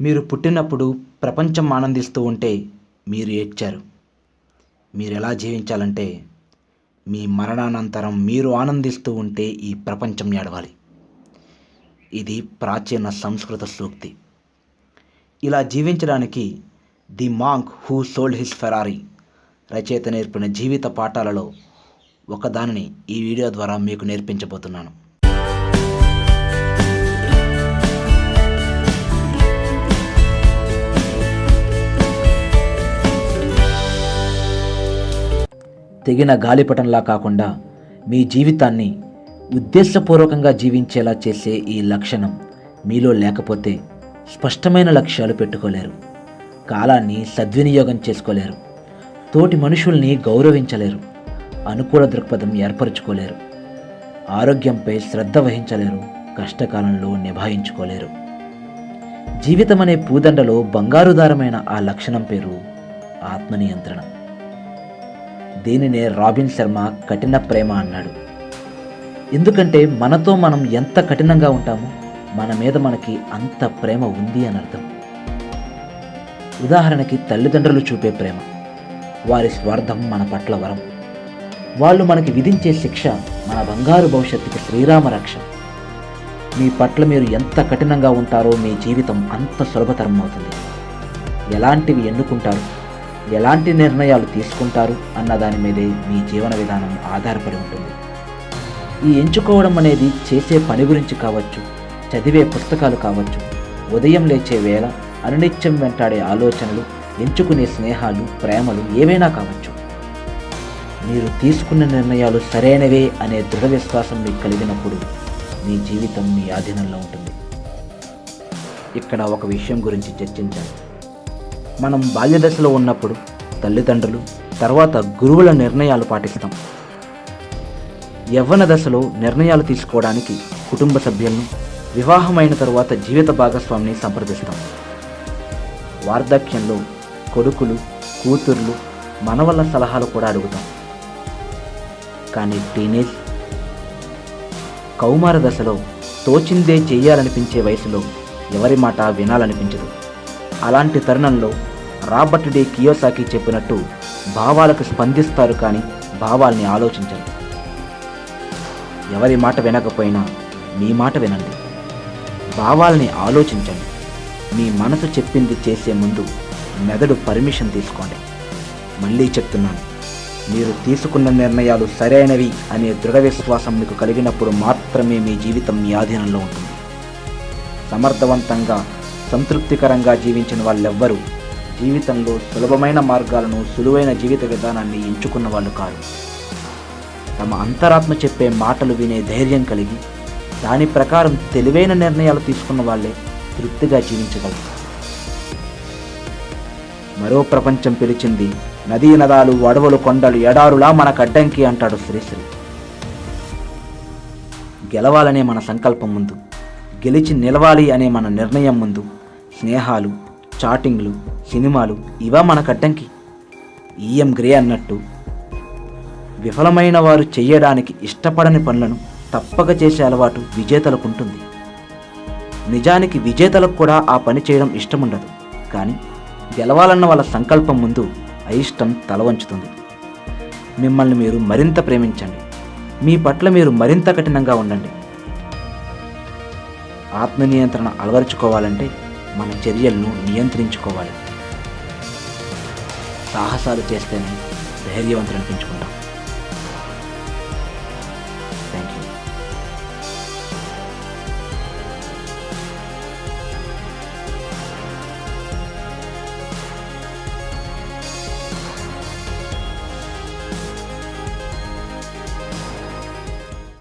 మీరు పుట్టినప్పుడు ప్రపంచం ఆనందిస్తూ ఉంటే మీరు ఏడ్చారు. మీరు ఎలా జీవించాలంటే మీ మరణానంతరం మీరు ఆనందిస్తూ ఉంటే ఈ ప్రపంచం ఏడవాలి. ఇది ప్రాచీన సంస్కృత సూక్తి. ఇలా జీవించడానికి the monk who sold his Ferrari రచయిత నేర్పిన జీవిత పాఠాలలో ఒకదానిని ఈ వీడియో ద్వారా మీకు నేర్పించబోతున్నాను. తెగిన గాలిపటంలా కాకుండా మీ జీవితాన్ని ఉద్దేశపూర్వకంగా జీవించేలా చేసే ఈ లక్షణం మీలో లేకపోతే స్పష్టమైన లక్ష్యాలు పెట్టుకోలేరు. కాలాన్ని సద్వినియోగం చేసుకోలేరు. తోటి మనుషుల్ని గౌరవించలేరు. అనుకూల దృక్పథం ఏర్పరచుకోలేరు. ఆరోగ్యంపై శ్రద్ధ వహించలేరు. కష్టకాలంలో నిభాయించుకోలేరు. జీవితం అనే పూదండలో బంగారుదారమైన ఆ లక్షణం పేరు ఆత్మనియంత్రణ. దీనినే రాబిన్ శర్మ కఠిన ప్రేమ అన్నాడు. ఎందుకంటే మనతో మనం ఎంత కఠినంగా ఉంటామో మన మీద మనకి అంత ప్రేమ ఉంది అని అర్థం. ఉదాహరణకి తల్లిదండ్రులు చూపే ప్రేమ. వారి స్వార్థం మన పట్ల వరం. వాళ్ళు మనకి విధించే శిక్ష మన బంగారు భవిష్యత్తుకి శ్రీరామ రక్ష. మీ పట్ల మీరు ఎంత కఠినంగా ఉంటారో మీ జీవితం అంత సులభతరం అవుతుంది. ఎలాంటివి ఎన్నుకుంటారు? ఎలాంటి నిర్ణయాలు తీసుకుంటారు అన్న దాని మీదే మీ జీవన విధానం ఆధారపడి ఉంటుంది. ఈ ఎంచుకోవడం అనేది చేసే పని గురించి కావచ్చు చదివే పుస్తకాలు కావచ్చు ఉదయం లేచే వేళ అనునిత్యం వెంటాడే ఆలోచనలు ఎంచుకునే స్నేహాలు ప్రేమలు ఏవైనా కావచ్చు. మీరు తీసుకున్న నిర్ణయాలు సరైనవే అనే దృఢ విశ్వాసం మీకు కలిగినప్పుడు మీ జీవితం మీ ఆధీనంలో ఉంటుంది. ఇక్కడ ఒక విషయం గురించి చర్చించాను మనం బాల్యదశలో ఉన్నప్పుడు తల్లిదండ్రులు తర్వాత గురువుల నిర్ణయాలు పాటిస్తాం. యవ్వన దశలో నిర్ణయాలు తీసుకోవడానికి కుటుంబ సభ్యులను వివాహమైన తరువాత జీవిత భాగస్వామిని సంప్రదిస్తాం. వార్ధక్యంలో కొడుకులు కూతుర్లు మనవల సలహాలు కూడా అడుగుతాం. కానీ టీనేజ్ కౌమార దశలో తోచిందే చేయాలనిపించే వయసులో ఎవరి మాట వినాలనిపించదు. అలాంటి తరుణంలో రాబర్ట్ డే కియోసాకి చెప్పినట్టు భావాలకు స్పందిస్తారు కానీ భావాల్ని ఆలోచించరు. ఎవరి మాట వినకపోయినా మీ మాట వినండి. భావాల్ని ఆలోచించండి. మీ మనసు చెప్పింది చేసే ముందు మెదడు పర్మిషన్ తీసుకోండి. మళ్ళీ చెప్తున్నాను మీరు తీసుకున్న నిర్ణయాలు సరైనవి అనే దృఢ విశ్వాసం మీకు కలిగినప్పుడు మాత్రమే మీ జీవితం మీ ఆధీనంలో ఉంటుంది. సమర్థవంతంగా సంతృప్తికరంగా జీవించిన వాళ్ళెవ్వరూ జీవితంలో సులభమైన మార్గాలను సులువైన జీవిత విధానాన్ని ఎంచుకున్న వాళ్ళు కాదు తమ అంతరాత్మ చెప్పే మాటలు వినే ధైర్యం కలిగి దాని ప్రకారం తెలివైన నిర్ణయాలు తీసుకున్న వాళ్ళే తృప్తిగా జీవించగలరు మరో ప్రపంచం పిలిచింది నదీ నదాలు అడవులు కొండలు ఎడారులా మనకు అడ్డంకి అంటాడు శ్రీశ్రీ. గెలవాలనే మన సంకల్పం ముందు గెలిచి నిలవాలి అనే మన నిర్ణయం ముందు స్నేహాలు చాటింగ్లు సినిమాలు ఇవా మన కట్టంకి. ఈఎం గ్రే అన్నట్టు. విఫలమైన వారు చెయ్యడానికి ఇష్టపడని పనులను తప్పక చేసే అలవాటు విజేతలకు ఉంటుంది నిజానికి విజేతలకు కూడా ఆ పని చేయడం ఇష్టముండదు. కానీ గెలవాలన్న వాళ్ళ సంకల్పం ముందు అయిష్టం తల వంచుతుంది మిమ్మల్ని మీరు మరింత ప్రేమించండి. మీ పట్ల మీరు మరింత కఠినంగా ఉండండి. ఆత్మ నియంత్రణ అలవరుచుకోవాలంటే మన చర్యలను నియంత్రించుకోవాలి. సాహసాలు చేస్తేనే ధైర్యవంతులు అనిపించుకుంటాం.